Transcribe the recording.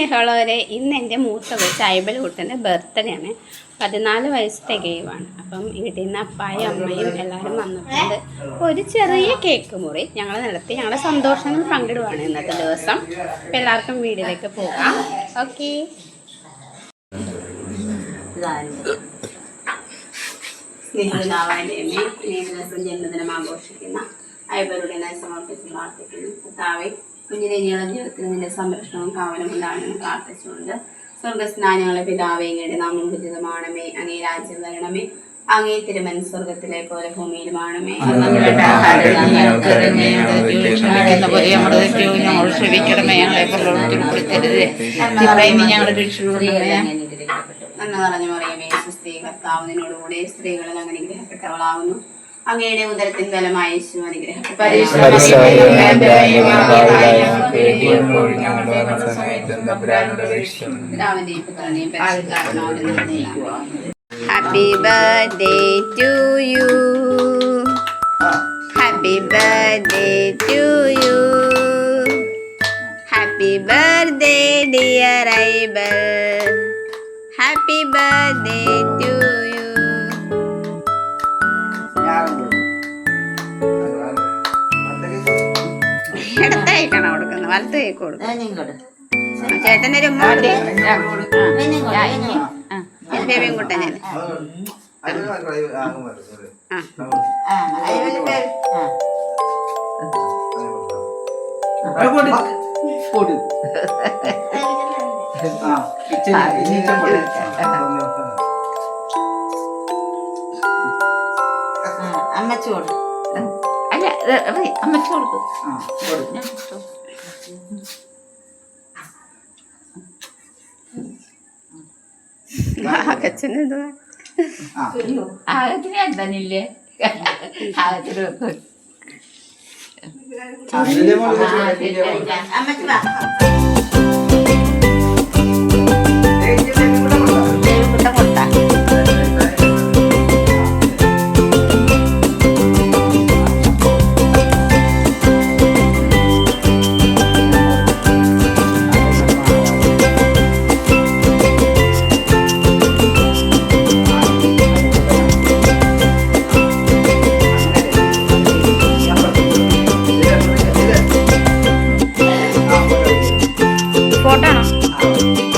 സ്നേഹമുള്ളവരെ ഇന്ന് എന്റെ മൂത്ത കൊച്ച് കുട്ടന്റെ ബർത്ത്ഡേ ആണ് പതിനാല് വയസ്സ് തികയുവാണ് അപ്പം വീട്ടിൽ നിന്ന് അപ്പായും അമ്മയും എല്ലാവരും വന്നിട്ടുണ്ട്. ഒരു ചെറിയ കേക്ക് മുറി ഞങ്ങൾ നടത്തി. ഞങ്ങളുടെ സന്തോഷങ്ങൾ പങ്കിടുവാണ് ഇന്നത്തെ ദിവസം. അപ്പം എല്ലാവർക്കും വീട്ടിലേക്ക് പോകാം. ഓക്കെ. ജന്മദിനം ആഘോഷിക്കുന്ന ഐബലുടെ സമർപ്പിച്ച് പ്രാർത്ഥിക്കുന്നു. കർത്താവെ കുഞ്ഞിനെ ഇനിയുള്ള ജീവിതത്തിൽ നിന്റെ സംരക്ഷണവും കാവലും ഉണ്ടാണെന്ന് പ്രാർത്ഥിച്ചുകൊണ്ട് സ്വർഗസ്നാനങ്ങളെ പിതാവേ ഇങ്ങയുടെ നാമം ഉചിതമാണമേ അങ്ങേ രാജ്യം വരണമേ അങ്ങേ തിരുമൻ സ്വർഗത്തിലെ പോലെ ഭൂമിയിലുമാണമേ ഞങ്ങൾ ക്ഷമിക്കണമേ ഞങ്ങളെ സ്ത്രീ ഞങ്ങളുടെ രക്ഷിക്കണമേ നന്മ നിറഞ്ഞ മറിയമേ സുസ്ഥി കർത്താവ് നിന്നോടുകൂടെ സ്ത്രീകളിൽ അങ്ങനെ അനുഗ്രഹപ്പെട്ടവളാവുന്നു അങ്ങയുടെ ഉദരത്തിൻ ബലമായ happy birthday to you happy birthday to you happy birthday dear Aibal happy birthday to ഇടത്ത കൈക്കാണോ കൊടുക്കുന്നത് വലത്ത് കൈക്ക് കൊടുക്കും. ചേട്ടന്റെ ഒരു ഉമ്മ ബേബിയും കുട്ടൻ അമ്മച്ചോട് അല്ല ആ കൊടുക്കും. അച്ഛനെന്തുവാ ആകത്തിന് എന്താനില്ലേ ആകത്തിന് വെക്കും അമ്മച്ചി ഫോട്ടോ ആണോ